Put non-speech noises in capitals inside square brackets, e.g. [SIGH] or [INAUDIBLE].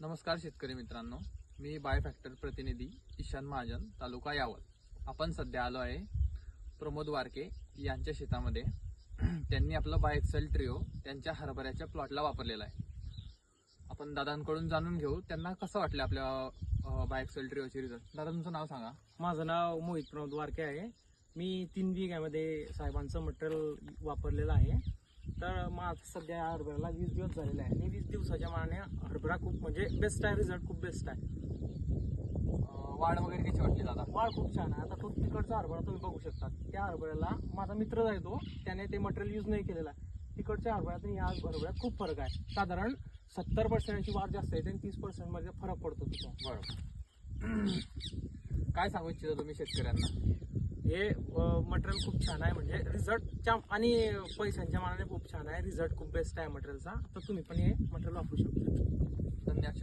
नमस्कार शेतकरी मित्रांनो. मी बाय फॅक्टर प्रतिनिधी ईशान महाजन तालुका यावल. आपण सध्या आलो आहे प्रमोद वारके यांच्या शेतामध्ये. त्यांनी आपलं बाय एक्सेल ट्रिओ त्यांच्या हरभऱ्याच्या प्लॉटला वापरलेला आहे. आपण दादांकडून जाणून घेऊ त्यांना कसं वाटलं आपल्या बाय एक्सेल ट्रिओचे रिझल्ट दादा तुमचं नाव सांगा. माझं नाव मोहित प्रमोद वारके आहे. मी तीन बिघ्यामध्ये साहेबांचं मटेरियल वापरलेलं आहे. तर माझं सध्या या हरभऱ्याला वीस दिवस झालेला आहे. आणि वीस दिवसाच्या मानाने हरभरा खूप म्हणजे बेस्ट आहे रिझल्ट खूप बेस्ट आहे. वाढ वगैरे कशी वाटली दादा? वाळ खूप छान आहे. आता तो तिकडचा हरभरा तुम्ही बघू शकता त्या हरभऱ्याला माझा मित्र आहे तो त्याने ते मटेरियल यूज नाही केलेलं आहे. तिकडच्या हरभऱ्यात आणि या हरभऱ्यात खूप फरक आहे. साधारण सत्तर पर्सेंटची वाढ जास्त येते आणि तीस पर्सेंटमध्ये फरक पडतो तिथं. बरोबर. [CLEARS THROAT] काय सांगू इच्छिता तुम्ही शेतकऱ्यांना? हे मटेरियल खूप छान आहे. म्हणजे रिझल्टच्या आणि पैशांच्या मानाने खूप छान आहे. रिझल्ट खूप बेस्ट आहे मटेरियलचा तर तुम्ही पण हे मटेरियल वापरू शकता. धन्यवाद.